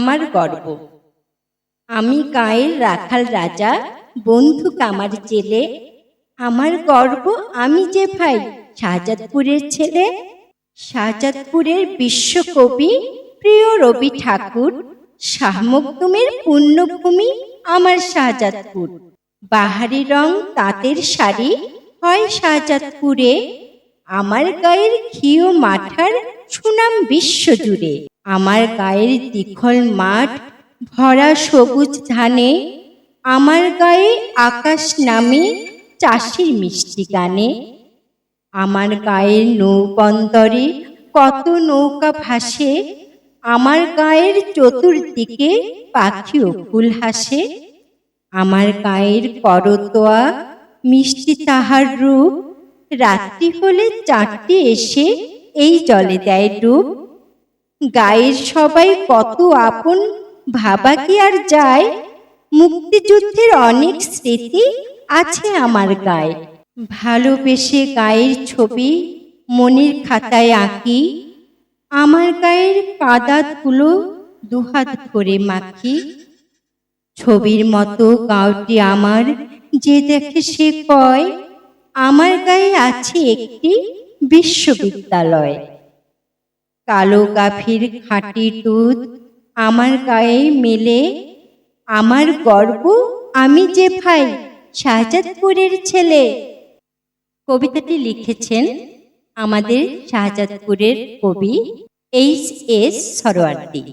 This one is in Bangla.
আমার গর্ব। আমি গায়ের রাখাল রাজা, বন্ধু কামার জেলে। আমার গর্ব আমি যে ভাই, শাহজাদপুরের ছেলে। শাহজাদপুরের বিশ্বকবি, প্রিয় রবি ঠাকুর। শাহ মখদুমের পুণ্যভূমি আমার শাহজাদপুর। বাহারি রং তাঁতের শাড়ি হয় শাহজাদপুরে। আমার গায়ের ঘিও মাঠার সুনাম বিশ্বজুড়ে। আমার গায়ের দীঘল মাঠ ভরা সবুজ ধানে, আমার গায়ে আকাশ নামে চাষির মিষ্টি গানে। আমার গায়ের নৌবন্দরে কত নৌকা ভাসে, আমার গায়ের চতুর্দিকে পাখি ও ফুল হাসে। আমার গায়ের করতোয়া মিষ্টি তাহার রূপ, রাত্রি হলে চারটি এসে এই জলে দেয় ডুব। গায়ের সবাই কত আপন, ভাবা কি আর যায়? মুক্তিযুদ্ধের অনেক স্মৃতি আছে আমার গায়ে। ভালোবেসে গায়ের ছবি, মনির খাতায় আঁকি, আমার গায়ের কাদা ধুলো দুহাত ধরে মাখি। ছবির মতো গাঁওটি আমার, যে দেখে সে কয়, আমার গায়ে আছে একটি বিশ্ববিদ্যালয়। কালো গাফির খাঁটি দুধ আমার গায়ে মেলে, আমার গর্ব আমি যে ভাই শাহজাদপুরের ছেলে। কবিতাটি লিখেছেন আমাদের শাহজাদপুরের কবি এইচ এস সরোয়ার্দী।